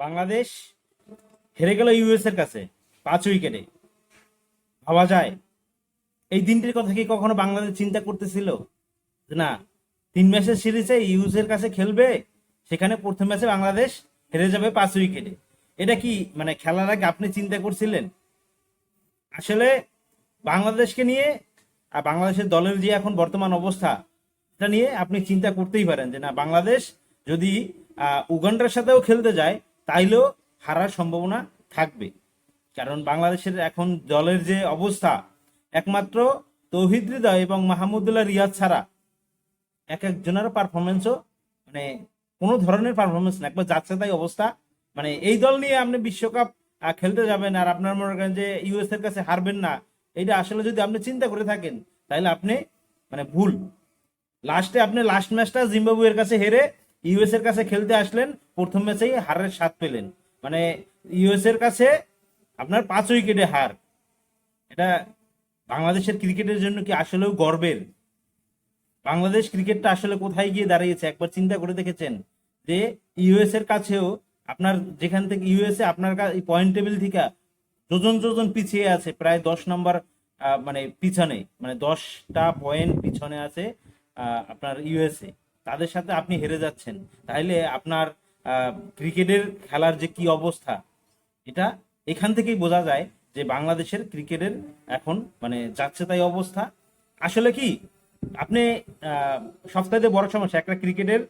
বাংলাদেশ হেরে গেল ইউএস এর কাছে পাঁচ উইকেটে। ভাবা যায়। এই দিনটির কথা কি কখনো বাংলাদেশ চিন্তা করতেছিল? না, তিন ম্যাচের সিরিজে ইউএস এর কাছে খেলবে, সেখানে প্রথম ম্যাচে বাংলাদেশ হেরে যাবে পাঁচ উইকেটে। এটা কি মানে খেলার আগে আপনি চিন্তা করছিলেন? আসলে বাংলাদেশকে নিয়ে আর বাংলাদেশের দলের যে এখন বর্তমান অবস্থা, এটা নিয়ে আপনি চিন্তা করতেই পারেন যে না, বাংলাদেশ যদি উগান্ডার সাথেও খেলতে যায় তাইলেও হারার সম্ভাবনা থাকবে। কারণ বাংলাদেশের এখন দলের যে অবস্থা, একমাত্র তৌহিদ হৃদয় এবং মাহমুদুল্লাহ রিয়াদ ছাড়া এক একজনের পারফরমেন্সও মানে কোনো ধরনের পারফরমেন্স না, একবার যাচ্ছে তাই অবস্থা। মানে এই দল নিয়ে আপনি বিশ্বকাপ খেলতে যাবেন আর আপনার মনে করেন যে ইউএস এর কাছে হারবেন না এটা আসলে যদি আপনি চিন্তা করে থাকেন তাহলে আপনি মানে ভুল। লাস্টে আপনি লাস্ট ম্যাচটা জিম্বাবুয়ের কাছে হেরে ইউএস এর কাছে খেলতে আসলেন, প্রথম ম্যাচেই হারের স্বাদ পেলেন। মানে ইউএস এর কাছে আপনার পাঁচ উইকেটে হার। এটা বাংলাদেশের ক্রিকেটের জন্য কি আসলেও গর্বের? বাংলাদেশ ক্রিকেটটা আসলে কোথায় গিয়ে দাঁড়িয়েছে? একবার চিন্তা করে দেখেছেন যে ইউএস এর কাছেও আপনার যেখান থেকে ইউএসএ আপনার পয়েন্ট টেবিল থেকে যোজন যোজন পিছিয়ে আছে, প্রায় দশ নম্বর মানে পিছনে মানে দশটা পয়েন্ট পিছনে আছে আপনার ইউএসএ তাদের সাথে আপনি হেরে যাচ্ছেন। তাহলে আপনার ক্রিকেটের খেলার যে কি অবস্থা, এটা এখান থেকেই বোঝা যায় যে বাংলাদেশের ক্রিকেটের এখন মানে যাচ্ছে তাই অবস্থা। আসলে কি, আপনি সবথেকে বড় সমস্যা, একটা ক্রিকেটের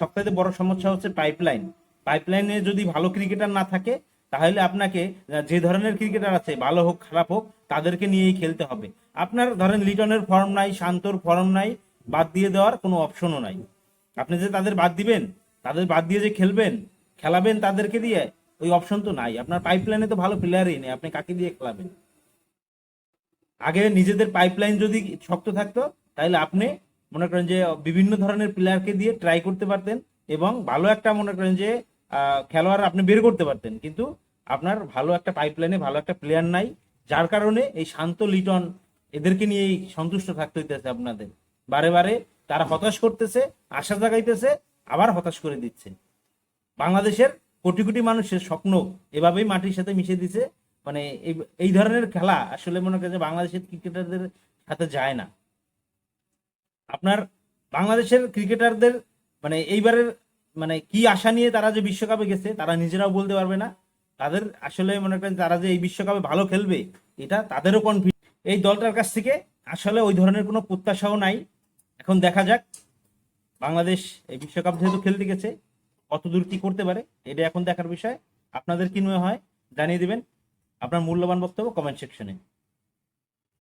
সবথেকে বড় সমস্যা হচ্ছে পাইপলাইন পাইপলাইনে যদি ভালো ক্রিকেটার না থাকে, তাহলে আপনাকে যে ধরনের ক্রিকেটার আছে, ভালো হোক, খারাপ হোক, তাদেরকে নিয়েই খেলতে হবে। আপনার, ধরেন লিটনের ফর্ম নাই, শান্তর ফর্ম নাই বাদ দিয়ে দেওয়ার কোনো অপশনও নাই। আপনি যে তাদের বাদ দিবেন, তাদের বাদ দিয়ে যে খেলবেন, খেলাবেন তাদেরকে দিয়ে ওই অপশন তো নাই। আপনার পাইপলাইনে তো ভালো প্লেয়ারই নেই, আপনি কাকে দিয়ে খেলাবেন? আগে নিজেদের পাইপলাইন যদি শক্ত থাকতো তাহলে আপনি মনে করেন যে বিভিন্ন ধরনের প্লেয়ারকে দিয়ে ট্রাই করতে পারতেন এবং ভালো একটা মনে করেন যে খেলোয়াড় আপনি বের করতে পারতেন। কিন্তু আপনার ভালো একটা পাইপলাইনে ভালো একটা প্লেয়ার নাই, যার কারণে এই শান্ত লিটন এদেরকে নিয়েই সন্তুষ্ট থাকতে হইতেছে আপনাদের। বারে বারে তারা হতাশ করতেছে, আশা জাগাইতেছে, আবার হতাশ করে দিচ্ছে। বাংলাদেশের কোটি কোটি মানুষের স্বপ্ন এভাবেই মাটির সাথে মিশে দিছে। মানে এই- ধরনের খেলা আসলে মনে করেন যে বাংলাদেশের ক্রিকেটারদের সাথে যায় না। আপনার বাংলাদেশের ক্রিকেটারদের মানে এইবারের মানে কি আশা নিয়ে তারা যে বিশ্বকাপে গেছে, তারা নিজেরাও বলতে পারবে না। তাদের আসলে মনে করেন তারা যে এই বিশ্বকাপে ভালো খেলবে, এটা তাদেরও কনফিডেন্স এই দলটার কাছ থেকে আসলে ওই ধরনের কোনো প্রত্যাশাও নাই। এখন দেখা যাক, বাংলাদেশ এই বিশ্বকাপ যেহেতু খেলতে গেছে কত দূর কি করতে পারে, এটা এখন দেখার বিষয়। আপনাদের কি মনে হয়, জানিয়ে দিবেন। আপনার মূল্যবান বক্তব্য কমেন্ট সেকশনে